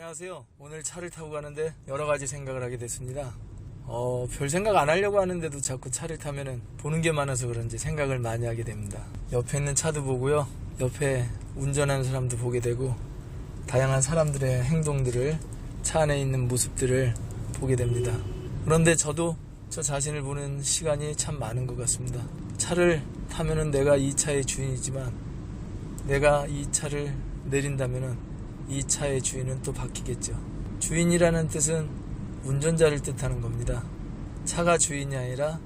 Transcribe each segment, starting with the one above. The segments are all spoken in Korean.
안녕하세요. 오늘 차를 타고 가는데 여러 가지 생각을 하게 됐습니다. 어, 별 생각 안 하려고 하는데도 자꾸 차를 타면은 보는 게 많아서 그런지 생각을 많이 하게 됩니다. 옆에 있는 차도 보고요. 옆에 운전하는 사람도 보게 되고 다양한 사람들의 행동들을 차 안에 있는 모습들을 보게 됩니다. 그런데 저도 저 자신을 보는 시간이 참 많은 것 같습니다. 차를 타면은 내가 이 차의 주인이지만 내가 이 차를 내린다면은 이 차의 주인은 또 바뀌겠죠. 주인이라는 뜻은 운전자를 뜻하는 겁니다. 차가 주인이 아니라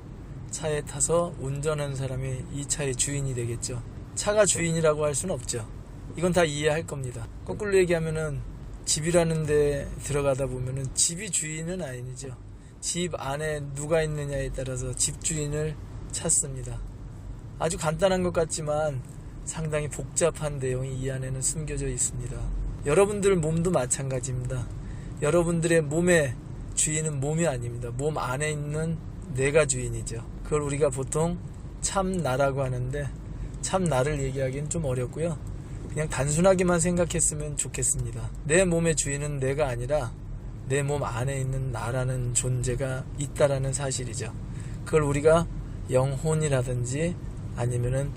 차에 타서 운전하는 사람이 이 차의 주인이 되겠죠. 차가 주인이라고 할 수는 없죠. 이건 다 이해할 겁니다. 거꾸로 얘기하면은 집이라는 데 들어가다 보면은 집이 주인은 아니죠. 집 안에 누가 있느냐에 따라서 집 주인을 찾습니다. 아주 간단한 것 같지만 상당히 복잡한 내용이 이 안에는 숨겨져 있습니다. 여러분들 몸도 마찬가지입니다. 여러분들의 몸의 주인은 몸이 아닙니다. 몸 안에 있는 내가 주인이죠. 그걸 우리가 보통 참 나라고 하는데 참 나를 얘기하기는 좀 어렵고요. 그냥 단순하게만 생각했으면 좋겠습니다. 내 몸의 주인은 내가 아니라 내 몸 안에 있는 나라는 존재가 있다라는 사실이죠. 그걸 우리가 영혼이라든지 아니면은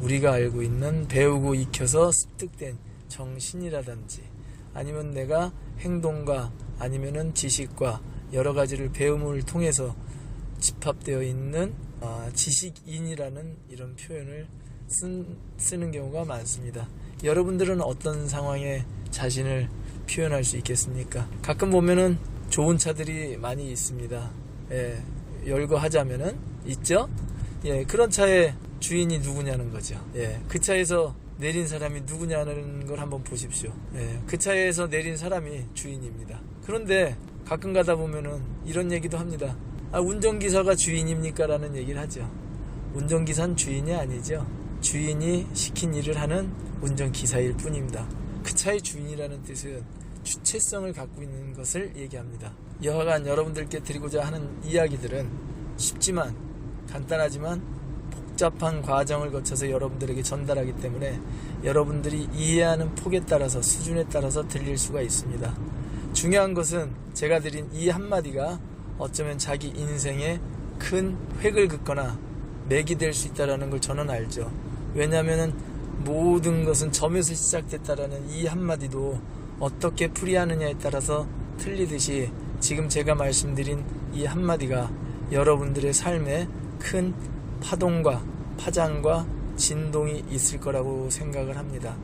우리가 알고 있는 배우고 익혀서 습득된 정신이라든지 아니면 내가 행동과 아니면은 지식과 여러 가지를 배움을 통해서 집합되어 있는 아, 지식인이라는 이런 표현을 쓴, 쓰는 경우가 많습니다. 여러분들은 어떤 상황에 자신을 표현할 수 있겠습니까? 가끔 보면은 좋은 차들이 많이 있습니다. 예, 열거하자면은 있죠? 예, 그런 차의 주인이 누구냐는 거죠. 예, 그 차에서 내린 사람이 누구냐는 걸 한번 보십시오. 예, 그 차에서 내린 사람이 주인입니다. 그런데 가끔 가다 보면은 이런 얘기도 합니다. 아, 운전기사가 주인입니까? 라는 얘기를 하죠. 운전기사는 주인이 아니죠. 주인이 시킨 일을 하는 운전기사일 뿐입니다. 그 차의 주인이라는 뜻은 주체성을 갖고 있는 것을 얘기합니다. 여하간 여러분들께 드리고자 하는 이야기들은 쉽지만 간단하지만 복잡한 과정을 거쳐서 여러분들에게 전달하기 때문에 여러분들이 이해하는 폭에 따라서 수준에 따라서 들릴 수가 있습니다. 중요한 것은 제가 드린 이 한마디가 어쩌면 자기 인생에 큰 획을 긋거나 맥이 될 수 있다는 걸 저는 알죠. 왜냐하면 모든 것은 점에서 시작됐다라는 이 한마디도 어떻게 풀이하느냐에 따라서 틀리듯이 지금 제가 말씀드린 이 한마디가 여러분들의 삶에 큰 파동과 파장과 진동이 있을 거라고 생각을 합니다.